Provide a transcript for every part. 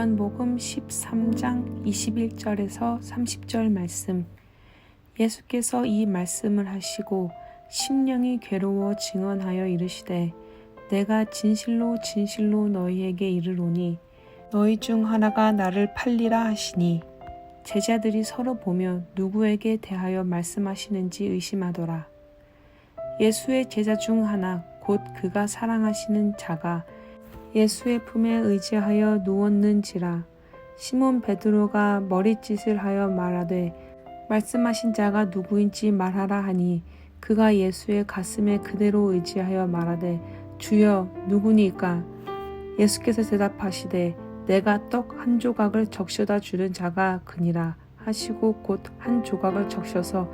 요한복음 13장 21절에서 30절 말씀. 예수께서 이 말씀을 하시고 심령이 괴로워 증언하여 이르시되 내가 진실로 진실로 너희에게 이르노니 너희 중 하나가 나를 팔리라 하시니 제자들이 서로 보며 누구에게 대하여 말씀하시는지 의심하더라. 예수의 제자 중 하나 곧 그가 사랑하시는 자가 예수의 품에 의지하여 누웠는지라. 시몬 베드로가 머리짓을 하여 말하되 말씀하신 자가 누구인지 말하라 하니 그가 예수의 가슴에 그대로 의지하여 말하되 주여 누구니까? 예수께서 대답하시되 내가 떡 한 조각을 적셔다 주는 자가 그니라 하시고 곧 한 조각을 적셔서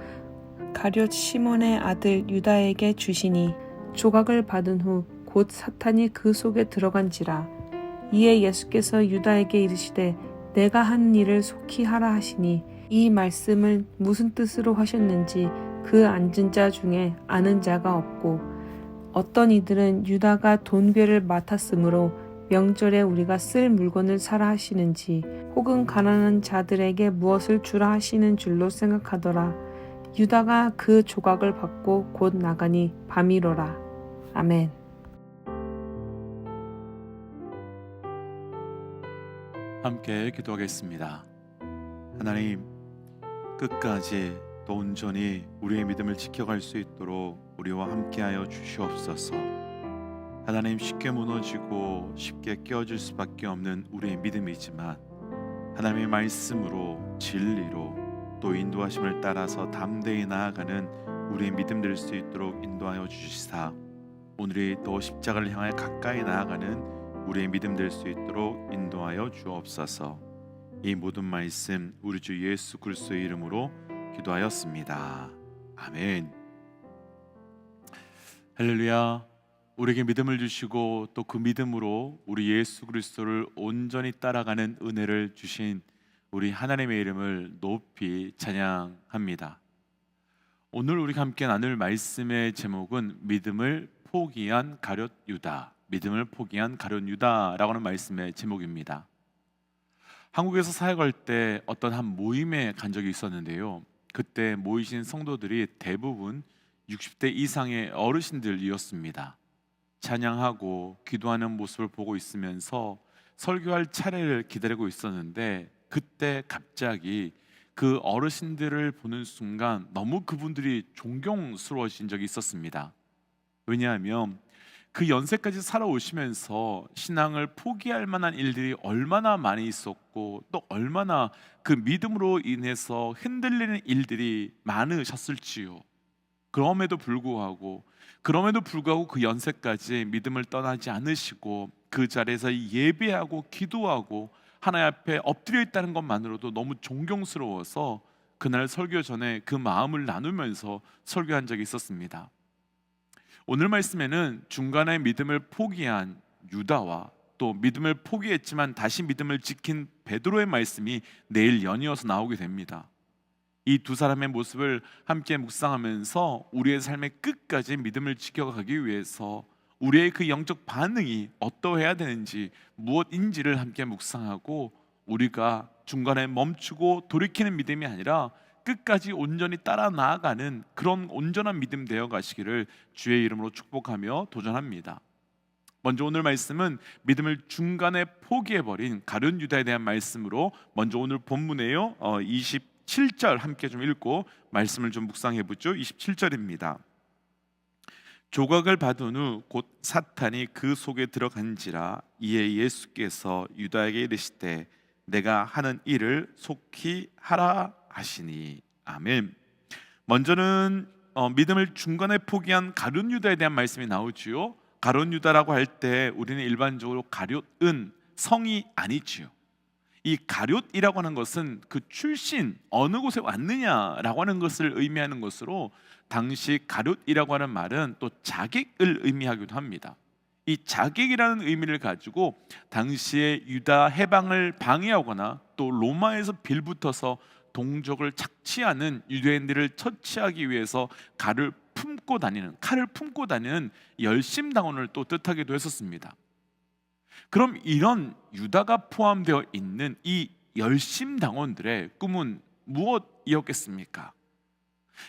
가룟 시몬의 아들 유다에게 주시니 조각을 받은 후 곧 사탄이 그 속에 들어간지라. 이에 예수께서 유다에게 이르시되 내가 한 일을 속히 하라 하시니 이 말씀을 무슨 뜻으로 하셨는지 그 앉은 자 중에 아는 자가 없고 어떤 이들은 유다가 돈괴를 맡았으므로 명절에 우리가 쓸 물건을 사라 하시는지 혹은 가난한 자들에게 무엇을 주라 하시는 줄로 생각하더라. 유다가 그 조각을 받고 곧 나가니 밤이로라. 아멘 함께 기도하겠습니다. 하나님, 끝까지 또 온전히 우리의 믿음을 지켜갈 수 있도록 우리와 함께하여 주시옵소서. 하나님 쉽게 무너지고 쉽게 깨어질 수밖에 없는 우리의 믿음이지만 하나님의 말씀으로 진리로 또 인도하심을 따라서 담대히 나아가는 우리의 믿음 될 수 있도록 인도하여 주시사 오늘이 또 십자가를 향해 가까이 나아가는 우리의 믿음 될 수 있도록 인도하여 주옵소서. 이 모든 말씀 우리 주 예수 그리스도의 이름으로 기도하였습니다. 아멘. 할렐루야. 우리에게 믿음을 주시고 또 그 믿음으로 우리 예수 그리스도를 온전히 따라가는 은혜를 주신 우리 하나님의 이름을 높이 찬양합니다. 오늘 우리가 함께 나눌 말씀의 제목은 믿음을 포기한 가룟 유다. 믿음을 포기한 가룟 유다라고 하는 말씀의 제목입니다. 한국에서 사역할 때 어떤 한 모임에 간 적이 있었는데요. 그때 모이신 성도들이 대부분 60대 이상의 어르신들이었습니다. 찬양하고 기도하는 모습을 보고 있으면서 설교할 차례를 기다리고 있었는데 그때 갑자기 그 어르신들을 보는 순간 너무 그분들이 존경스러워진 적이 있었습니다. 왜냐하면 그 연세까지 살아오시면서 신앙을 포기할 만한 일들이 얼마나 많이 있었고 또 얼마나 그 믿음으로 인해서 흔들리는 일들이 많으셨을지요. 그럼에도 불구하고 그럼에도 불구하고 그 연세까지 믿음을 떠나지 않으시고 그 자리에서 예배하고 기도하고 하나님 앞에 엎드려 있다는 것만으로도 너무 존경스러워서 그날 설교 전에 그 마음을 나누면서 설교한 적이 있었습니다. 오늘 말씀에는 중간에 믿음을 포기한 유다와 또 믿음을 포기했지만 다시 믿음을 지킨 베드로의 말씀이 내일 연이어서 나오게 됩니다. 이 두 사람의 모습을 함께 묵상하면서 우리의 삶의 끝까지 믿음을 지켜가기 위해서 우리의 그 영적 반응이 어떠해야 되는지 무엇인지를 함께 묵상하고 우리가 중간에 멈추고 돌이키는 믿음이 아니라 끝까지 온전히 따라 나아가는 그런 온전한 믿음 되어 가시기를 주의 이름으로 축복하며 도전합니다. 먼저 오늘 말씀은 믿음을 중간에 포기해 버린 가룟 유다에 대한 말씀으로 먼저 오늘 본문에요. 어, 27절 함께 좀 읽고 말씀을 좀 묵상해 보죠. 27절입니다. 조각을 받은 후 곧 사탄이 그 속에 들어간지라 이에 예수께서 유다에게 이르시되 내가 하는 일을 속히 하라 하시니 아멘. 먼저는 어, 믿음을 중간에 포기한 가룟 유다에 대한 말씀이 나오지요. 가룟 유다라고 할 때 우리는 일반적으로 가룟은 성이 아니지요. 이 가룟이라고 하는 것은 그 출신 어느 곳에 왔느냐라고 하는 것을 의미하는 것으로 당시 가룟이라고 하는 말은 또 자객을 의미하기도 합니다. 이 자객이라는 의미를 가지고 당시에 유다 해방을 방해하거나 또 로마에서 빌붙어서 동족을 착취하는 유대인들을 처치하기 위해서 칼을 품고 다니는 칼을 품고 다니는 열심 당원을 또 뜻하기도 했었습니다. 그럼 이런 유다가 포함되어 있는 이 열심 당원들의 꿈은 무엇이었겠습니까?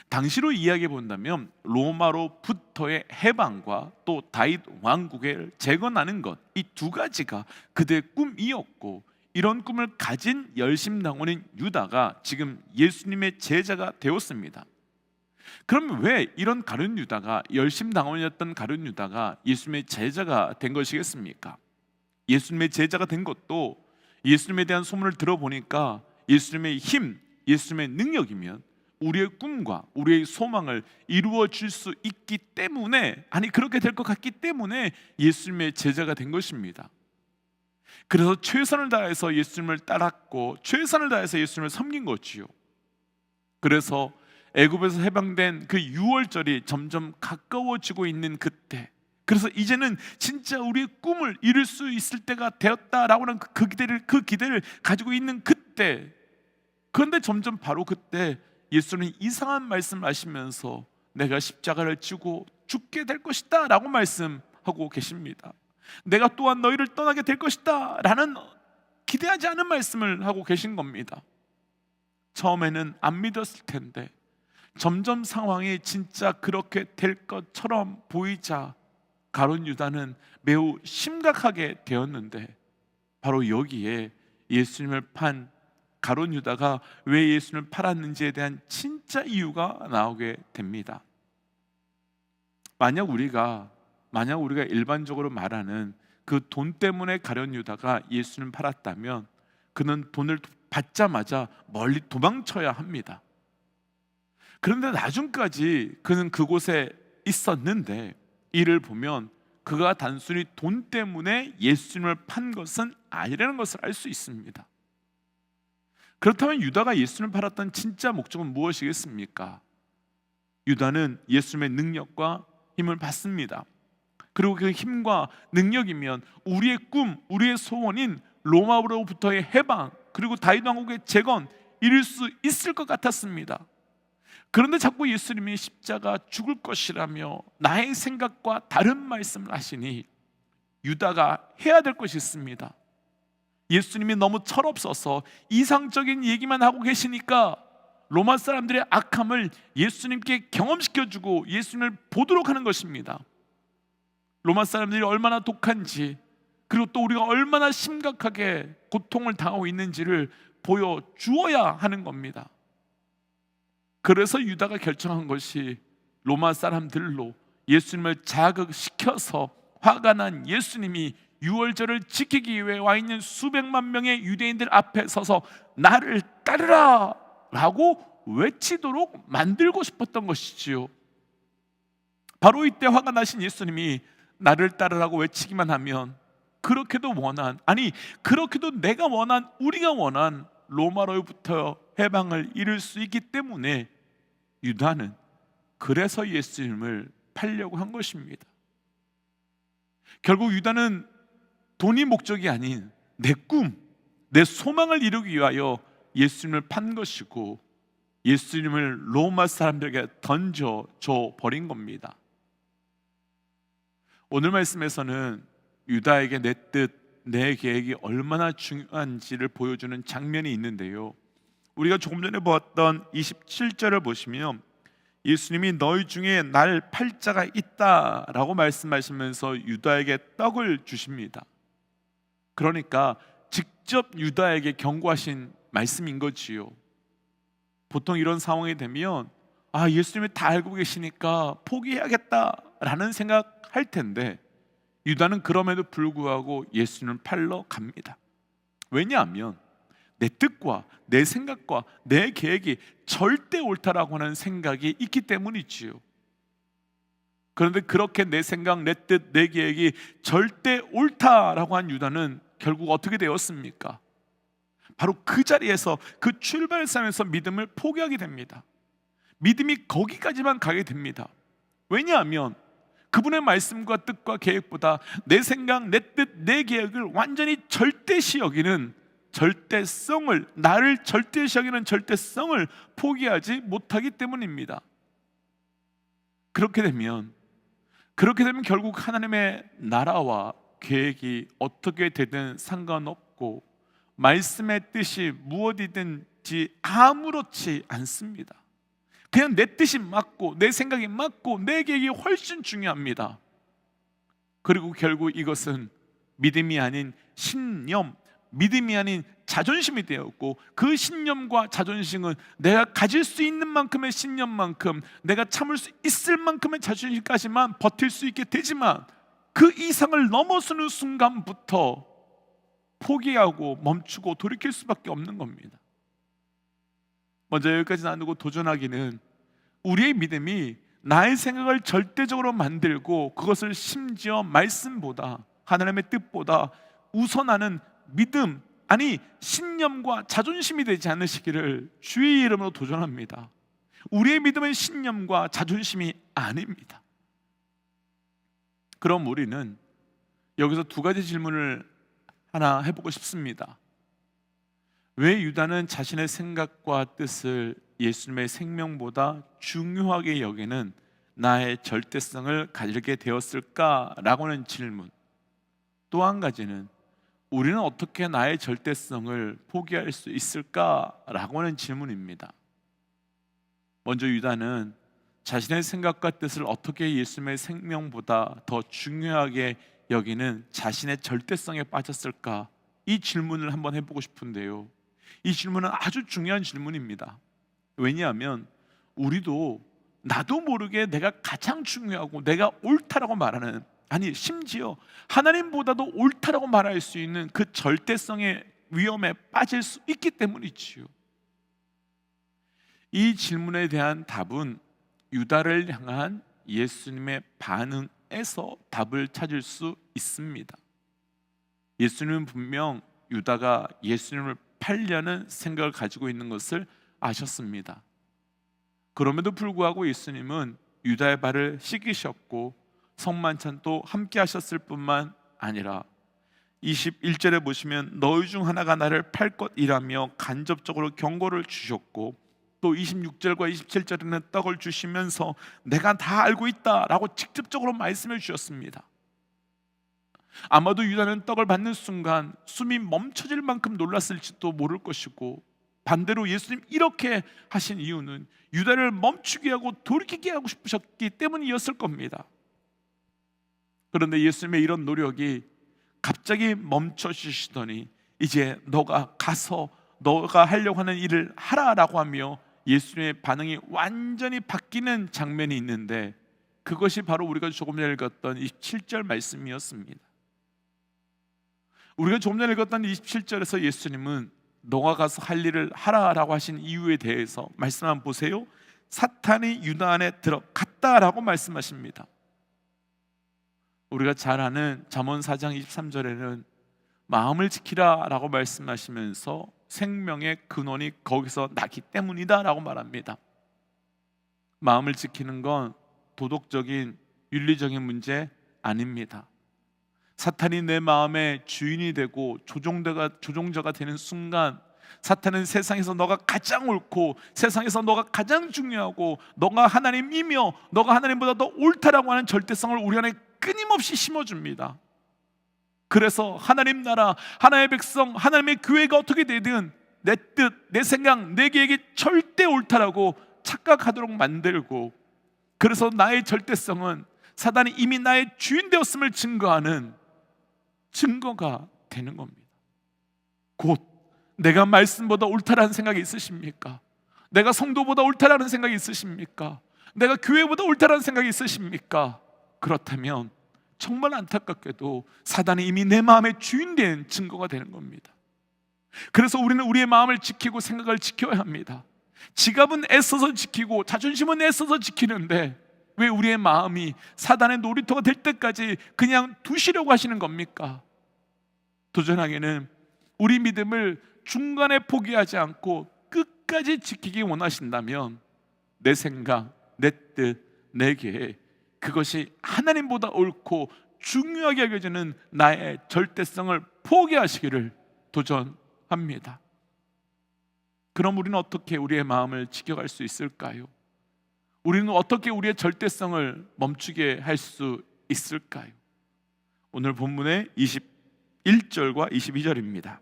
당시로 이야기해 본다면 로마로부터의 해방과 또 다윗 왕국을 재건하는 것 이 두 가지가 그들의 꿈이었고 이런 꿈을 가진 열심 당원인 유다가 지금 예수님의 제자가 되었습니다. 그럼 왜 이런 가룟 유다가 열심 당원이었던 가룟 유다가 예수님의 제자가 된 것이겠습니까? 예수님의 제자가 된 것도 예수님에 대한 소문을 들어보니까 예수님의 힘, 예수님의 능력이면 우리의 꿈과 우리의 소망을 이루어 줄 수 있기 때문에 아니 그렇게 될 것 같기 때문에 예수님의 제자가 된 것입니다. 그래서 최선을 다해서 예수님을 따랐고 최선을 다해서 예수님을 섬긴 거지요. 그래서 애굽에서 해방된 그 6월절이 점점 가까워지고 있는 그때 그래서 이제는 진짜 우리의 꿈을 이룰 수 있을 때가 되었다라고는 그- 그 기대를 그 기대를 가지고 있는 그때 그런데 점점 바로 그때 예수는 이상한 말씀을 하시면서 내가 십자가를 지고 죽게 될 것이다라고 말씀하고 계십니다. 내가 또한 너희를 떠나게 될 것이다 라는 기대하지 않은 말씀을 하고 계신 겁니다. 처음에는 안 믿었을 텐데 점점 상황이 진짜 그렇게 될 것처럼 보이자 가론 유다는 매우 심각하게 되었는데 바로 여기에 예수님을 판 가론 유다가 왜 예수님을 팔았는지에 대한 진짜 이유가 나오게 됩니다. 만약 우리가 만약 우리가 일반적으로 말하는 그 돈 때문에 가련 유다가 예수님 팔았다면 그는 돈을 받자마자 멀리 도망쳐야 합니다. 그런데 나중까지 그는 그곳에 있었는데 이를 보면 그가 단순히 돈 때문에 예수님을 판 것은 아니라는 것을 알 수 있습니다. 그렇다면 유다가 예수님을 팔았던 진짜 목적은 무엇이겠습니까? 유다는 예수님의 능력과 힘을 받습니다. 그리고 그 힘과 능력이면 우리의 꿈, 우리의 소원인 로마로부터의 해방, 그리고 다윗 왕국의 재건 이룰 수 있을 것 같았습니다. 그런데 자꾸 예수님이 십자가 죽을 것이라며 나의 생각과 다른 말씀을 하시니 유다가 해야 될 것이 있습니다. 예수님이 너무 철없어서 이상적인 얘기만 하고 계시니까 로마 사람들의 악함을 예수님께 경험시켜주고 예수님을 보도록 하는 것입니다. 로마 사람들이 얼마나 독한지 그리고 또 우리가 얼마나 심각하게 고통을 당하고 있는지를 보여 주어야 하는 겁니다. 그래서 유다가 결정한 것이 로마 사람들로 예수님을 자극시켜서 화가 난 예수님이 유월절을 지키기 위해 와 있는 수백만 명의 유대인들 앞에 서서 나를 따르라 라고 외치도록 만들고 싶었던 것이지요. 바로 이때 화가 나신 예수님이 나를 따르라고 외치기만 하면 그렇게도 원한 아니 그렇게도 내가 원한 우리가 원한 로마로부터 해방을 이룰 수 있기 때문에 유다는 그래서 예수님을 팔려고 한 것입니다. 결국 유다는 돈이 목적이 아닌 내 꿈, 내 소망을 이루기 위하여 예수님을 판 것이고 예수님을 로마 사람들에게 던져 줘 버린 겁니다. 오늘 말씀에서는 유다에게 내 뜻, 내 계획이 얼마나 중요한지를 보여주는 장면이 있는데요. 우리가 조금 전에 보았던 27절을 보시면 예수님이 너희 중에 날 팔자가 있다라고 말씀하시면서 유다에게 떡을 주십니다. 그러니까 직접 유다에게 경고하신 말씀인 거지요. 보통 이런 상황이 되면 아 예수님이 다 알고 계시니까 포기해야겠다라는 생각할 텐데 유다는 그럼에도 불구하고 예수님을 팔러 갑니다. 왜냐하면 내 뜻과 내 생각과 내 계획이 절대 옳다라고 하는 생각이 있기 때문이지요. 그런데 그렇게 내 생각, 내 뜻, 내 계획이 절대 옳다라고 한 유다는 결국 어떻게 되었습니까? 바로 그 자리에서 그 출발선에서 믿음을 포기하게 됩니다. 믿음이 거기까지만 가게 됩니다. 왜냐하면 그분의 말씀과 뜻과 계획보다 내 생각, 내 뜻, 내 계획을 완전히 절대시 여기는 절대성을 나를 절대시 여기는 절대성을 포기하지 못하기 때문입니다. 그렇게 되면 그렇게 되면 결국 하나님의 나라와 계획이 어떻게 되든 상관없고 말씀의 뜻이 무엇이든지 아무렇지 않습니다. 그냥 내 뜻이 맞고 내 생각이 맞고 내 계획이 훨씬 중요합니다. 그리고 결국 이것은 믿음이 아닌 신념, 믿음이 아닌 자존심이 되었고 그 신념과 자존심은 내가 가질 수 있는 만큼의 신념만큼 내가 참을 수 있을 만큼의 자존심까지만 버틸 수 있게 되지만 그 이상을 넘어서는 순간부터 포기하고 멈추고 돌이킬 수밖에 없는 겁니다. 먼저 여기까지 나누고 도전하기는 우리의 믿음이 나의 생각을 절대적으로 만들고 그것을 심지어 말씀보다 하나님의 뜻보다 우선하는 믿음 아니 신념과 자존심이 되지 않으시기를 주의 이름으로 도전합니다. 우리의 믿음은 신념과 자존심이 아닙니다. 그럼 우리는 여기서 두 가지 질문을 하나 해보고 싶습니다. 왜 유다는 자신의 생각과 뜻을 예수님의 생명보다 중요하게 여기는 나의 절대성을 가지게 되었을까라고는 질문. 또 한 가지는 우리는 어떻게 나의 절대성을 포기할 수 있을까라고는 질문입니다. 먼저 유다는 자신의 생각과 뜻을 어떻게 예수님의 생명보다 더 중요하게 여기는 자신의 절대성에 빠졌을까? 이 질문을 한번 해보고 싶은데요. 이 질문은 아주 중요한 질문입니다. 왜냐하면 우리도 나도 모르게 내가 가장 중요하고 내가 옳다라고 말하는 아니 심지어 하나님보다도 옳다라고 말할 수 있는 그 절대성의 위험에 빠질 수 있기 때문이지요. 이 질문에 대한 답은 유다를 향한 예수님의 반응에서 답을 찾을 수 있습니다. 예수님은 분명 유다가 예수님을 팔려는 생각을 가지고 있는 것을 아셨습니다. 그럼에도 불구하고 예수님은 유다의 발을 씻기셨고 성만찬도 함께 하셨을 뿐만 아니라 21절에 보시면 너희 중 하나가 나를 팔 것이라며 간접적으로 경고를 주셨고 또 26절과 27절에는 떡을 주시면서 내가 다 알고 있다라고 직접적으로 말씀해 주셨습니다. 아마도 유다는 떡을 받는 순간 숨이 멈춰질 만큼 놀랐을지도 모를 것이고 반대로 예수님 이렇게 하신 이유는 유다를 멈추게 하고 돌이키게 하고 싶으셨기 때문이었을 겁니다. 그런데 예수님의 이런 노력이 갑자기 멈춰 주시더니 이제 너가 가서 너가 하려고 하는 일을 하라라고 하며 예수님의 반응이 완전히 바뀌는 장면이 있는데 그것이 바로 우리가 조금 전에 읽었던 27절 말씀이었습니다. 우리가 조금 전에 읽었던 27절에서 예수님은 너가 가서 할 일을 하라라고 하신 이유에 대해서 말씀 한번 보세요. 사탄이 유다 안에 들어갔다라고 말씀하십니다. 우리가 잘 아는 잠언 4장 23절에는 마음을 지키라라고 말씀하시면서 생명의 근원이 거기서 나기 때문이다라고 말합니다. 마음을 지키는 건 도덕적인 윤리적인 문제 아닙니다. 사탄이 내 마음의 주인이 되고 조종자가 조종자가 되는 순간 사탄은 세상에서 너가 가장 옳고 세상에서 너가 가장 중요하고 너가 하나님이며 너가 하나님보다 더 옳다라고 하는 절대성을 우리 안에 끊임없이 심어줍니다. 그래서 하나님 나라, 하나님의 백성, 하나님의 교회가 어떻게 되든 내 뜻, 내 생각, 내 계획이 절대 옳다라고 착각하도록 만들고 그래서 나의 절대성은 사단이 이미 나의 주인 되었음을 증거하는 증거가 되는 겁니다. 곧 내가 말씀보다 옳다라는 생각이 있으십니까? 내가 성도보다 옳다라는 생각이 있으십니까? 내가 교회보다 옳다라는 생각이 있으십니까? 그렇다면 정말 안타깝게도 사단이 이미 내 마음의 주인 된 증거가 되는 겁니다. 그래서 우리는 우리의 마음을 지키고 생각을 지켜야 합니다. 지갑은 애써서 지키고 자존심은 애써서 지키는데 왜 우리의 마음이 사단의 놀이터가 될 때까지 그냥 두시려고 하시는 겁니까? 도전하기는 우리 믿음을 중간에 포기하지 않고 끝까지 지키기 원하신다면 내 생각, 내 뜻, 내 계획 그것이 하나님보다 옳고 중요하게 여겨지는 나의 절대성을 포기하시기를 도전합니다. 그럼 우리는 어떻게 우리의 마음을 지켜갈 수 있을까요? 우리는 어떻게 우리의 절대성을 멈추게 할 수 있을까요? 오늘 본문의 21절과 22절입니다.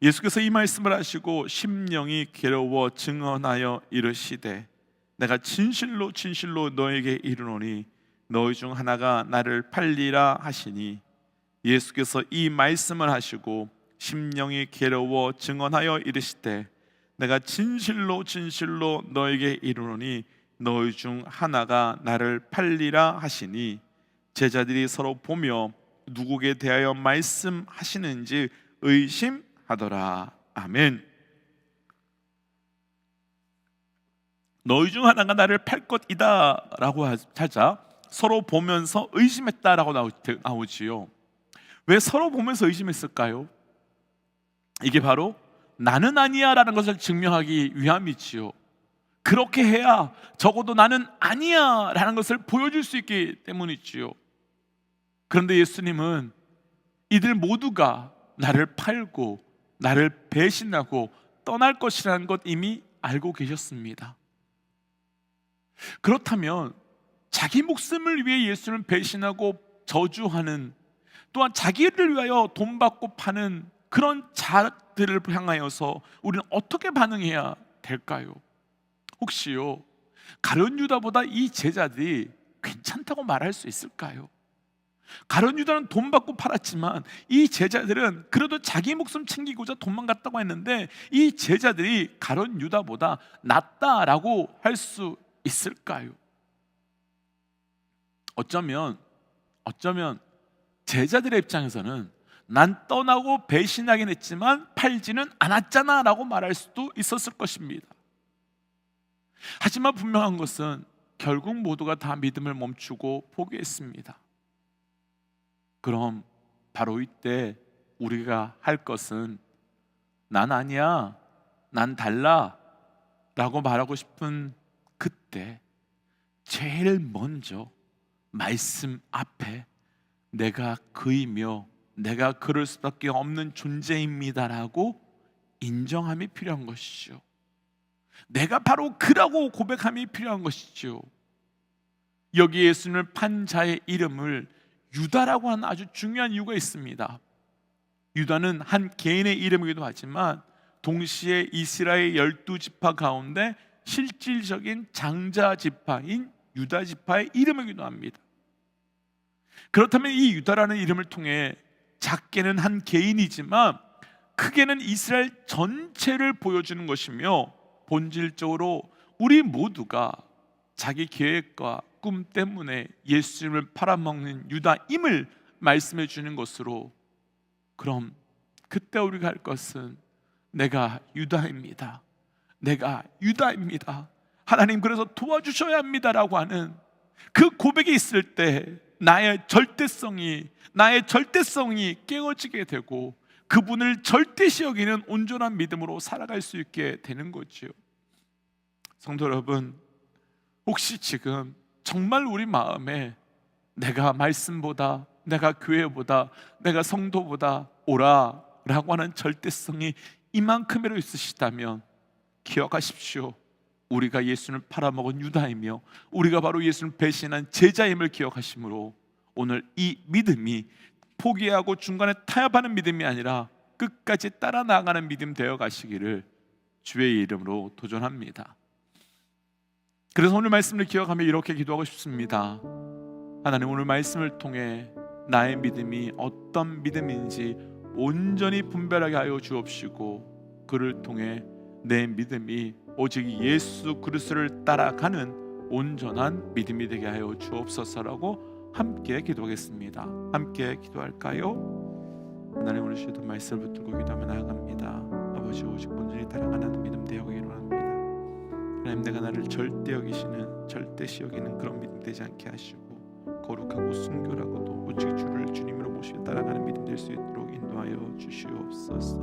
예수께서 이 말씀을 하시고 심령이 괴로워 증언하여 이르시되 내가 진실로 진실로 너에게 이르노니 너희 중 하나가 나를 팔리라 하시니 예수께서 이 말씀을 하시고 심령이 괴로워 증언하여 이르시되 내가 진실로 진실로 너에게 이르노니 너희 중 하나가 나를 팔리라 하시니 제자들이 서로 보며 누구에 대하여 말씀하시는지 의심하더라 아멘 너희 중 하나가 나를 팔 것이다라고 하자 서로 보면서 의심했다라고 나오- 나오지요. 왜 서로 보면서 의심했을까요? 이게 바로 나는 아니야라는 것을 증명하기 위함이지요. 그렇게 해야 적어도 나는 아니야라는 것을 보여줄 수 있기 때문이지요. 그런데 예수님은 이들 모두가 나를 팔고 나를 배신하고 떠날 것이라는 것 이미 알고 계셨습니다. 그렇다면 자기 목숨을 위해 예수를 배신하고 저주하는 또한 자기를 위하여 돈 받고 파는 그런 자들을 향하여서 우리는 어떻게 반응해야 될까요? 혹시요 가룟 유다보다 이 제자들이 괜찮다고 말할 수 있을까요? 가룟 유다는 돈 받고 팔았지만 이 제자들은 그래도 자기 목숨 챙기고자 도망갔다고 했는데 이 제자들이 가룟 유다보다 낫다라고 할 수 있을까요? 어쩌면 어쩌면 제자들의 입장에서는 난 떠나고 배신하긴 했지만 팔지는 않았잖아라고 말할 수도 있었을 것입니다. 하지만 분명한 것은 결국 모두가 다 믿음을 멈추고 포기했습니다. 그럼 바로 이때 우리가 할 것은 난 아니야, 난 달라 라고 말하고 싶은 그때 제일 먼저 말씀 앞에 내가 그이며 내가 그럴 수밖에 없는 존재입니다라고 인정함이 필요한 것이죠. 내가 바로 그라고 고백함이 필요한 것이죠. 여기 예수님을 판 자의 이름을 유다라고 하는 아주 중요한 이유가 있습니다. 유다는 한 개인의 이름이기도 하지만 동시에 이스라엘 열두 지파 가운데 실질적인 장자 지파인 유다 지파의 이름이기도 합니다. 그렇다면 이 유다라는 이름을 통해 작게는 한 개인이지만 크게는 이스라엘 전체를 보여주는 것이며 본질적으로 우리 모두가 자기 계획과 꿈 때문에 예수님을 팔아먹는 유다임을 말씀해 주는 것으로 그럼 그때 우리가 할 것은 내가 유다입니다. 내가 유다입니다. 하나님 그래서 도와주셔야 합니다라고 하는 그 고백이 있을 때 나의 절대성이 나의 절대성이 깨어지게 되고 그분을 절대시 여기는 온전한 믿음으로 살아갈 수 있게 되는 거지요. 성도 여러분, 혹시 지금 정말 우리 마음에 내가 말씀보다 내가 교회보다 내가 성도보다 오라라고 하는 절대성이 이만큼이로 있으시다면 기억하십시오. 우리가 예수를 팔아먹은 유다이며 우리가 바로 예수를 배신한 제자임을 기억하심으로 오늘 이 믿음이 포기하고 중간에 타협하는 믿음이 아니라 끝까지 따라 나가는 믿음 되어 가시기를 주의 이름으로 도전합니다. 그래서 오늘 말씀을 기억하며 이렇게 기도하고 싶습니다. 하나님 오늘 말씀을 통해 나의 믿음이 어떤 믿음인지 온전히 분별하게 하여 주옵시고 그를 통해 내 믿음이 오직 예수 그리스도를 따라가는 온전한 믿음이 되게 하여 주옵소서라고 함께 기도하겠습니다. 함께 기도할까요? 하나님 오늘 주셨던 말씀을 붙들고 기도하며 나아갑니다. 아버지 오직 온전히 따라가는 믿음 되어가기를 원합니다. 하나님 내가 나를 절대 여기시는 절대시 여기는 그런 믿음 되지 않게 하시고 거룩하고 순결하고도 오직 주를 주님으로 모시고 따라가는 믿음 될 수 있도록 인도하여 주시옵소서.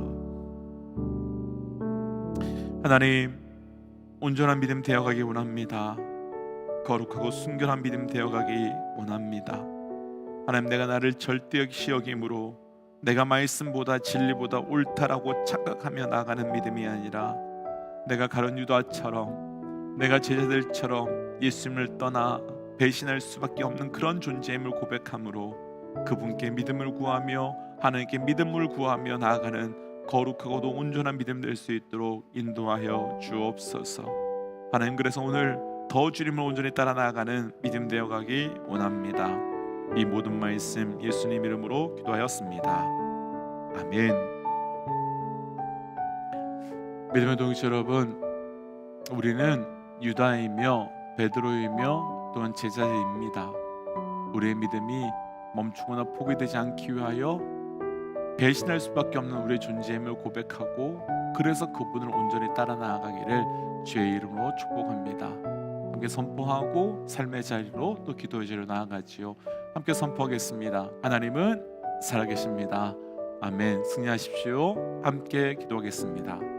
하나님 온전한 믿음 되어가기 원합니다. 거룩하고 순결한 믿음 되어가기 원합니다. 하나님 내가 나를 절대 역시 여김으로 내가 말씀보다 진리보다 옳다라고 착각하며 나가는 믿음이 아니라 내가 가론 유다처럼 내가 제자들처럼 예수님을 떠나 배신할 수밖에 없는 그런 존재임을 고백함으로 그분께 믿음을 구하며 하나님께 믿음을 구하며 나아가는 거룩하고도 온전한 믿음 될 수 있도록 인도하여 주옵소서. 하나님 그래서 오늘 더 주님을 온전히 따라 나아가는 믿음 되어 가기 원합니다. 이 모든 말씀 예수님 이름으로 기도하였습니다. 아멘. 믿음의 동지 여러분, 우리는 유다이며 베드로이며 또한 제자입니다. 우리의 믿음이 멈추거나 포기되지 않기 위하여 배신할 수밖에 없는 우리의 존재임을 고백하고 그래서 그분을 온전히 따라 나아가기를 주의 이름으로 축복합니다. 함께 선포하고 삶의 자리로 또 기도의 자리로 나아가지요. 함께 선포하겠습니다. 하나님은 살아계십니다. 아멘. 승리하십시오. 함께 기도하겠습니다.